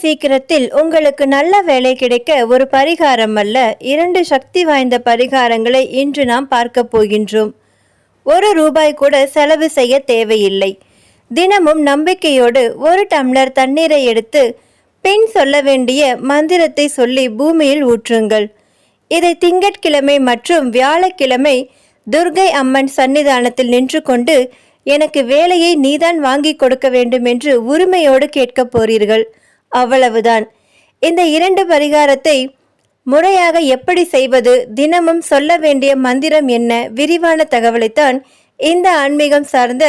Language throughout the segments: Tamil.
சீக்கிரத்தில் உங்களுக்கு நல்ல வேலை கிடைக்க ஒரு பரிகாரம் அல்ல இரண்டு சக்தி வாய்ந்த பரிகாரங்களை இன்று நாம் பார்க்க போகின்றோம். ஒரு ரூபாய் கூட செலவு செய்ய தேவையில்லை. தினமும் நம்பிக்கையோடு ஒரு டம்ளர் தண்ணீரை எடுத்து பின் சொல்ல வேண்டிய மந்திரத்தை சொல்லி பூமியில் ஊற்றுங்கள். இதை திங்கட்கிழமை மற்றும் வியாழக்கிழமை துர்கை அம்மன் சன்னிதானத்தில் நின்று கொண்டு எனக்கு வேலையை நீதான் வாங்கி கொடுக்க வேண்டும் என்று உரிமையோடு கேட்கப் போறீர்கள். அவ்வளவுதான். இந்த இரண்டு பரிகாரத்தை முறையாக எப்படி செய்வது தினமும் சொல்ல வேண்டிய மந்திரம் என்ன விரிவான தகவலைத்தான் இந்த ஆன்மீகம் சார்ந்த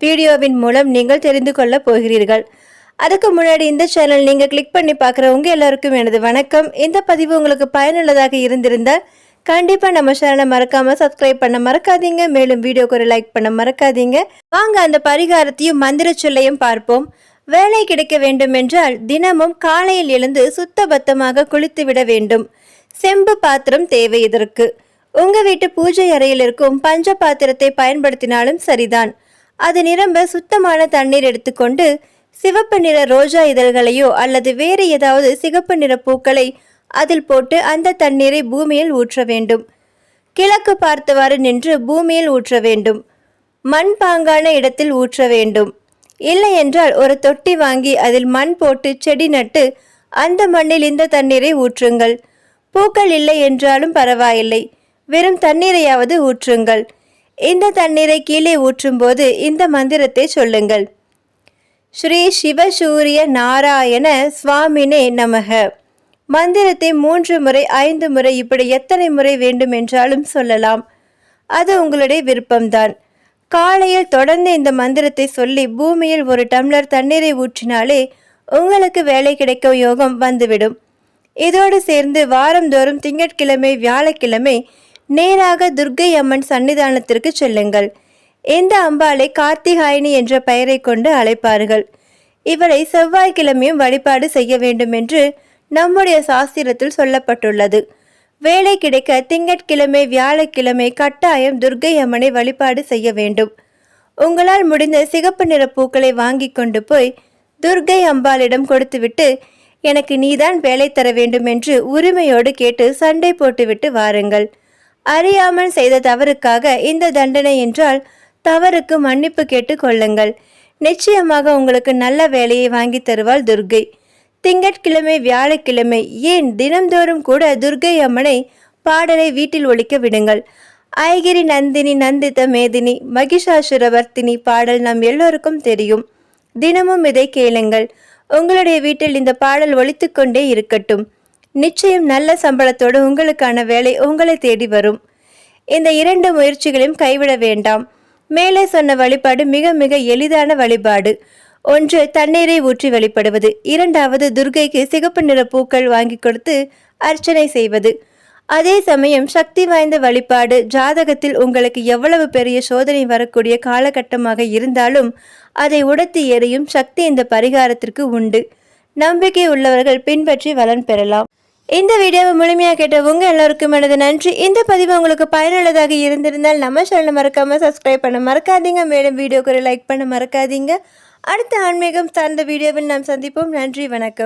வீடியோவின் மூலம் நீங்கள் தெரிந்து கொள்ளப் போகிறீர்கள். அதுக்கு முன்னாடி இந்த சேனல் நீங்கள் கிளிக் பண்ணி பார்க்குறவங்க எல்லாருக்கும் எனது வணக்கம். இந்த பதிவு உங்களுக்கு பயனுள்ளதாக இருந்திருந்தால் கண்டிப்பாக நம்ம சேனலை மறக்காமல் சப்ஸ்கிரைப் பண்ண மறக்காதீங்க. மேலும் வீடியோக்கு ஒரு லைக் பண்ண மறக்காதீங்க. வாங்க அந்த பரிகாரத்தையும் மந்திர சொல்லையும் பார்ப்போம். வேலை கிடைக்க வேண்டுமென்றால் தினமும் காலையில் எழுந்து சுத்தபத்தமாக குளித்துவிட வேண்டும். செம்பு பாத்திரம் தேவை இதற்கு. உங்க வீட்டு பூஜை அறையில் இருக்கும் பஞ்ச பாத்திரத்தை பயன்படுத்தினாலும் சரிதான். அது நிரம்ப சுத்தமான தண்ணீர் எடுத்துக்கொண்டு சிவப்பு நிற ரோஜா இதழ்களையோ அல்லது வேறு ஏதாவது சிகப்பு நிற பூக்களை அதில் போட்டு அந்த தண்ணீரை பூமியில் ஊற்ற வேண்டும். கிழக்கு பார்த்தவாறு நின்று பூமியில் ஊற்ற வேண்டும். மண் பாங்கான இடத்தில் ஊற்ற வேண்டும். இல்லை என்றால் ஒரு தொட்டி வாங்கி அதில் மண் போட்டு செடி நட்டு அந்த மண்ணில் இந்த தண்ணீரை ஊற்றுங்கள். பூக்கள் இல்லை என்றாலும் பரவாயில்லை. வெறும் தண்ணீரையாவது ஊற்றுங்கள். இந்த தண்ணீரை கீழே ஊற்றும்போது இந்த மந்திரத்தை சொல்லுங்கள். ஸ்ரீ சிவசூரிய நாராயண சுவாமினே நமக. மந்திரத்தை மூன்று முறை ஐந்து முறை இப்படி எத்தனை முறை வேண்டும் என்றாலும் சொல்லலாம். அது உங்களுடைய விருப்பம்தான். காலையில் தொடர்ந்து இந்த மந்திரத்தை சொல்லி பூமியில் ஒரு டம்ளர் தண்ணீரை ஊற்றினாலே உங்களுக்கு வேலை கிடைக்க யோகம் வந்துவிடும். இதோடு சேர்ந்து வாரந்தோறும் திங்கட்கிழமை வியாழக்கிழமை நேராக துர்க்கை அம்மன் சன்னிதானத்திற்கு செல்லுங்கள். இந்த அம்பாளை கார்த்திகாயினி என்ற பெயரை கொண்டு அழைப்பார்கள். இவளை செவ்வாய்க்கிழமையும் வழிபாடு செய்ய வேண்டும் என்று நம்முடைய சாஸ்திரத்தில் சொல்லப்பட்டுள்ளது. வேலை கிடைக்க திங்கட்கிழமை வியாழக்கிழமை கட்டாயம் துர்க்கை அம்மனை வழிபாடு செய்ய வேண்டும். உங்களால் முடிந்த சிகப்பு நிற பூக்களை வாங்கி கொண்டு போய் துர்க்கை அம்பாளிடம் கொடுத்துவிட்டு எனக்கு நீதான் வேலை தர வேண்டும் என்று உரிமையோடு கேட்டு சண்டை போட்டுவிட்டு வாருங்கள். அறியாமல் செய்த தவறுக்காக இந்த தண்டனை என்றால் தவறுக்கு மன்னிப்பு கேட்டு கொள்ளுங்கள். நிச்சயமாக உங்களுக்கு நல்ல வேலையை வாங்கி தருவாள் துர்கை திங்கட்கிழமை வியாழக்கிழமை ஏன் தினம்தோறும் கூட துர்கை அம்மனை பாடலை வீட்டில் ஒழிக்க விடுங்கள்? ஐகிரி நந்தினி நந்தித மேதினி மகிஷாசுரவர்த்தினி பாடல் நம் எல்லோருக்கும் தெரியும். தினமும் இதை கேளுங்கள். உங்களுடைய வீட்டில் இந்த பாடல் ஒழித்துக்கொண்டே இருக்கட்டும். நிச்சயம் நல்ல சம்பளத்தோடு உங்களுக்கான வேலை உங்களை தேடி வரும். இந்த இரண்டு முயற்சிகளையும் கைவிட வேண்டாம். மேலே சொன்ன வழிபாடு மிக மிக எளிதான வழிபாடு. ஒன்று தண்ணீரை ஊற்றி வழிபடுவது இரண்டாவது துர்கைக்கு சிகப்பு நிற பூக்கள் வாங்கி கொடுத்து அர்ச்சனை செய்வது. அதே சமயம் சக்தி வாய்ந்த வழிபாடு ஜாதகத்தில் உங்களுக்கு எவ்வளவு பெரிய சோதனை வரக்கூடிய காலகட்டமாக இருந்தாலும் அதை உடத்தி எறியும் சக்தி இந்த பரிகாரத்திற்கு உண்டு. நம்பிக்கை உள்ளவர்கள் பின்பற்றி வளன் பெறலாம். இந்த வீடியோவை முழுமையாக கேட்ட உங்கள் எல்லோருக்கும் எனது நன்றி. இந்த பதிவு உங்களுக்கு பயனுள்ளதாக இருந்திருந்தால் நம்ம சேனலை மறக்காமல் சப்ஸ்கிரைப் பண்ண மறக்காதீங்க. மேலும் வீடியோக்கு லைக் பண்ண மறக்காதீங்க. அடுத்த ஆன்மீகம் சார்ந்த வீடியோவில் நாம் சந்திப்போம். நன்றி வணக்கம்.